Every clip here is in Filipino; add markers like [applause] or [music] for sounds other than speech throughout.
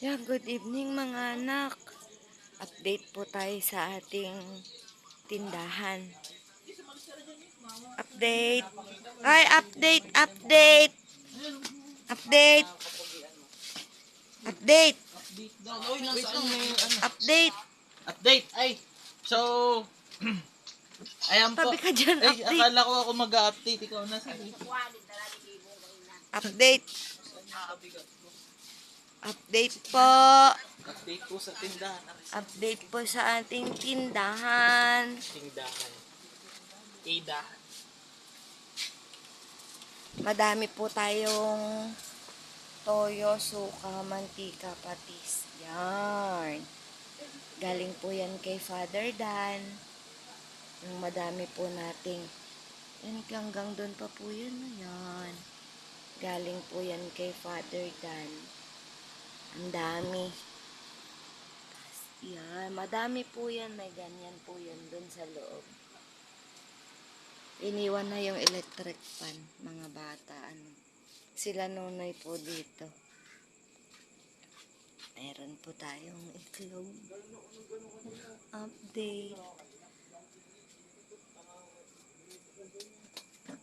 Yeah, good evening mga anak. Update po tayo sa ating tindahan. Update. Ay, update, update. Update. Update. Update. Update. Ay, so, [clears throat] ayan po. Tabi ka dyan, Ay, update. akala ko ako mag-update. Ikaw na sa Update. Update po. Update po sa tindahan. Update po sa ating tindahan. Tindahan. Tindahan. Madami po tayong toyo, suka, mantika, patis. Yan. Galing po yan kay Father Dan. Yung madami po nating yan hanggang doon pa po yun. Yan. Galing po yan kay Father Dan. Ang dami. Yan. Madami po yan. May ganyan po yun doon sa loob. Iniwan na yung electric fan, mga bata, ano. Sila nunay po dito. Meron po tayong itlog. Update.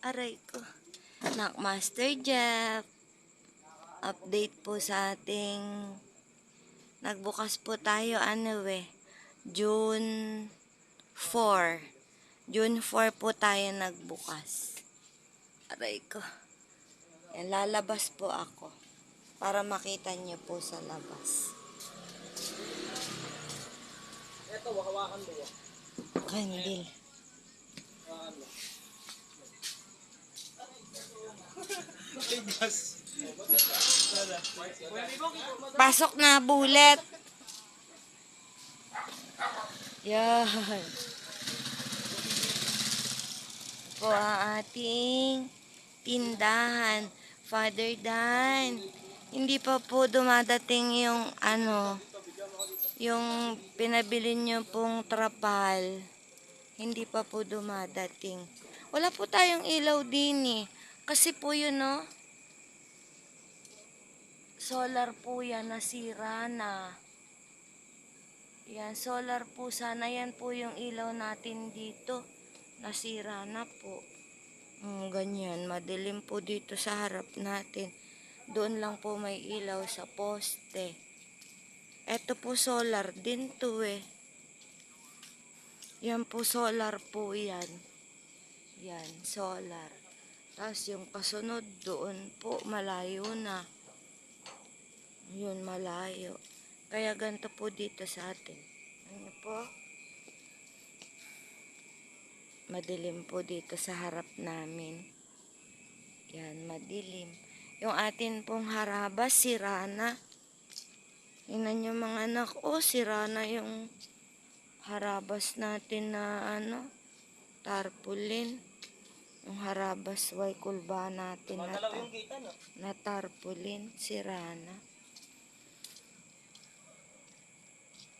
Aray ko. Knockmaster Jeff. Update po sa ating nagbukas po tayo ano eh. June 4. June 4 po tayo nagbukas. Aray ko. Yan, lalabas po ako. Para makita niyo po sa labas. Ito, hawakan mo. Kandil. Hawakan mo. Tigas. Pasok na, bullet. Yan. Po ang ating tindahan. Father Dan. Hindi pa po dumadating yung ano, yung pinabili niyo pong trapal. Hindi pa po dumadating. Wala po tayong ilaw din eh. Kasi po yun no, solar po yan, nasira na. Yan, solar po. Sana yan po yung ilaw natin dito. Nasira na po. Mm, ganyan, madilim po dito sa harap natin. Doon lang po may ilaw sa poste. Eto po solar din to eh. Yan po solar po yan. Yan, solar. Tapos yung kasunod doon po, malayo na. Yun, malayo. Kaya ganito po dito sa atin. Ano po? Madilim po dito sa harap namin. Yan, madilim. Yung atin pong harabas, sira na. Tingnan nyo mga anak, oh, sira na yung harabas natin na ano, tarpaulin. Yung harabas, way kulba natin na, tar- yung kita, no? na tarpaulin, sira na.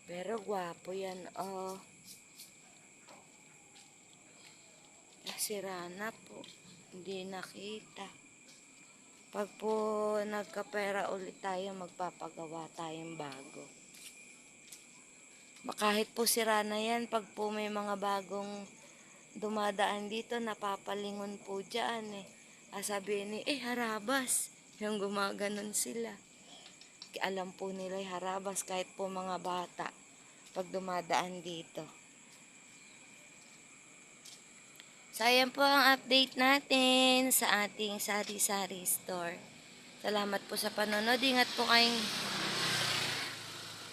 Pero gwapo yan, oh. Ah, Sira na po. Hindi nakita. Pag po nagkapera ulit tayo, magpapagawa tayong bago. Kahit po sira na yan, pag po may mga bagong dumadaan dito, napapalingon po dyan eh. Ah, sabihin ni, eh, harabas. Yung gumaganon sila. Alam po nila yung harabas kahit po mga bata pag dumadaan dito. So, ayan po ang update natin sa ating sari-sari store. Salamat po sa panonood. Ingat po kayong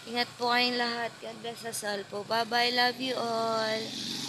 Ingat po kayong lahat. God bless us all po. Bye-bye. Love you all.